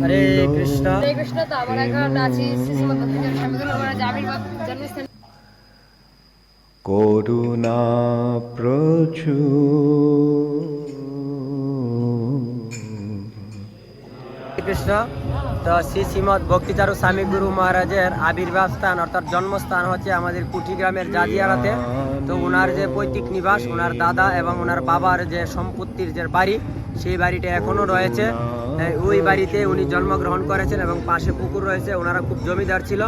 হরে কৃষ্ণ। হরে কৃষ্ণ তো এখন আছি জন্মস্থান করুণা প্রচুর। কৃষ্ণ তো শ্রী শ্রীমদ ভক্তিচারু স্বামী গুরু মহারাজের আবির্ভাব স্থান অর্থাৎ জন্মস্থান হচ্ছে আমাদের কুঠি গ্রামের জাজিয়ারাতে। তো ওনার যে পৈতৃক নিবাস ওনার দাদা এবং ওনার বাবার যে সম্পত্তির যে বাড়ি সেই বাড়িটা এখনও রয়েছে। ওই বাড়িতে উনি জন্মগ্রহণ করেছেন এবং পাশে পুকুর রয়েছে, ওনারা খুব জমিদার ছিল।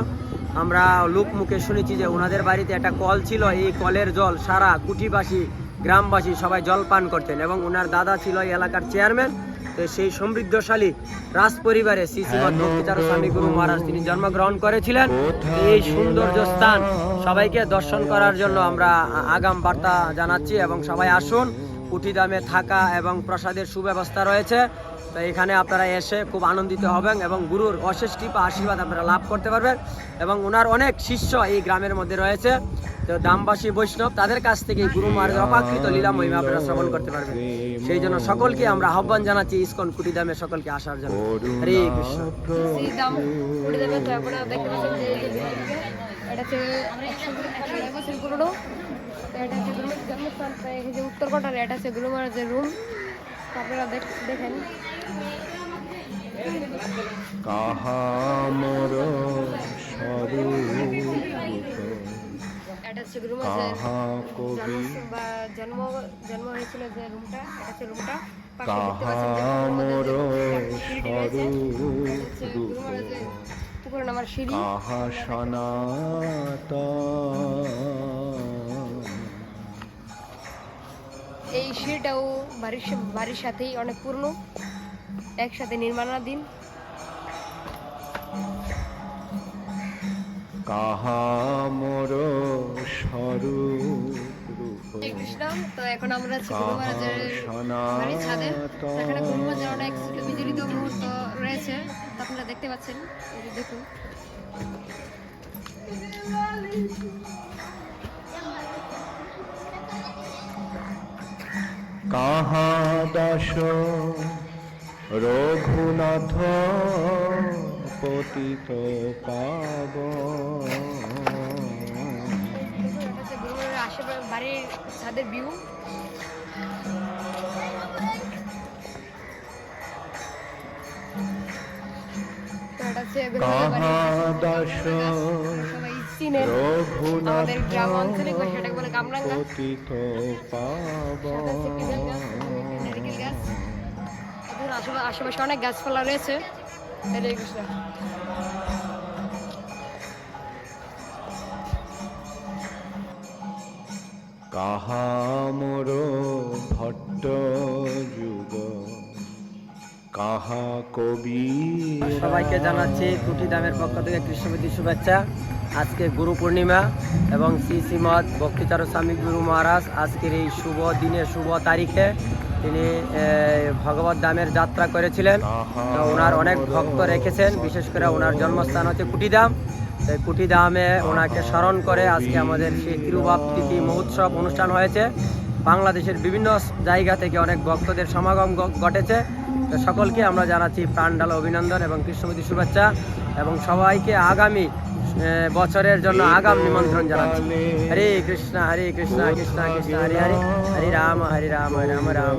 আমরা লোক মুখে শুনেছি যে ওনাদের বাড়িতে একটা কল ছিল, এই কলের জল সারা কুঠিবাসী, গ্রামবাসী সবাই জল পান করতেন এবং ওনার দাদা ছিল এই এলাকার চেয়ারম্যান। তো সেই সমৃদ্ধশালী রাজ পরিবারে শ্রী শ্রীমদ স্বামী গুরু মহারাজ তিনি জন্মগ্রহণ করেছিলেন। এই সৌন্দর্য স্থান সবাইকে দর্শন করার জন্য আমরা আগাম বার্তা জানাচ্ছি এবং সবাই আসুন। কুঠিদামে থাকা এবং প্রসাদের সুব্যবস্থা রয়েছে। তো এখানে আপনারা এসে খুব আনন্দিত হবেন এবং গুরুর অশেষ কৃপা, আশীর্বাদ আপনারা লাভ করতে পারবেন এবং ওনার অনেক শিষ্য এই গ্রামের মধ্যে রয়েছে। তো দামবাসী বৈষ্ণব, তাদের কাছ থেকে গুরু মহারাজের অপাকৃত লীলা মহিমা আপনারা শ্রবণ করতে পারবেন। সেই জন্য সকলকে আমরা আহ্বান জানাচ্ছি, ইসকন কুটিদামে সকলকে আসার জন্য। হরে কৃষ্ণ। শ্রী দাম উড়ে দেবে তো আপনারা দেখতে পাচ্ছেন যে এই যে বিল্ডিংটা, এটা হচ্ছে একশো একশো বছর পুরনো এটা হচ্ছে গুরু জন্মস্থান তো এই যে উত্তর এটা হচ্ছে মহারাজের রুম আপনারা দেখ- দেখেন। কাহা মোর স্বরূপ এটা হচ্ছে বা জন্ম জন্ম হয়েছিল যে রুমটা এটা হচ্ছে রুমটা যে। স্বরূপ হচ্ছে আমার সিঁড়ি। আহা সনাত এই সিঁড়িটাও বাড়ির বাড়ির সাথেই অনেক পুরনো। একসাথে নির্মাণাধীন। কাহা কৃষ্ণ তো এখন আমরা আছি গুরু মহারাজের বাড়ির ছাদে। এখানে গুরু মহারাজের অনেক বিজড়িত মুহূর্ত রয়েছে আপনারা দেখতে পাচ্ছেন দেখুন। কাহা দাস রঘুনাথ পতিত পাব আমাদের গ্রাম বলে কামরাঙ্গা গাছ, নারকেল গাছ। এদের আশেপা- আশেপাশে অনেক গাছপালা রয়েছে। হরে কৃষ্ণ কাহা মোর ভট্ট যুগ? কাহা কবি সবাইকে জানাচ্ছি কুটি দামের পক্ষ থেকে কৃষ্ণপতি শুভেচ্ছা। আজকে গুরু পূর্ণিমা এবং শ্রী শ্রীমদ ভক্তিচারু স্বামী গুরু মহারাজ আজকের এই শুভ দিনে শুভ তারিখে তিনি ভগবত দামের যাত্রা করেছিলেন। ওনার অনেক ভক্ত রেখেছেন বিশেষ করে ওনার জন্মস্থান হচ্ছে কুটিদাম এই কুটিদামে ওনাকে স্মরণ করে আজকে আমাদের সেই তিরুবাপ্তিথি মহোৎসব অনুষ্ঠান হয়েছে। বাংলাদেশের বিভিন্ন জায়গা থেকে অনেক ভক্তদের সমাগম ঘটেছে। তো সকলকে আমরা জানাচ্ছি প্রাণডাল অভিনন্দন এবং কৃষ্ণমতী শুভেচ্ছা এবং সবাইকে আগামী বছরের জন্য আগাম নিমন্ত্রণ জানাচ্ছি। হরে কৃষ্ণ হরে কৃষ্ণ কৃষ্ণ কৃষ্ণ, হরে হরে হরে রাম হরে রাম রাম রাম।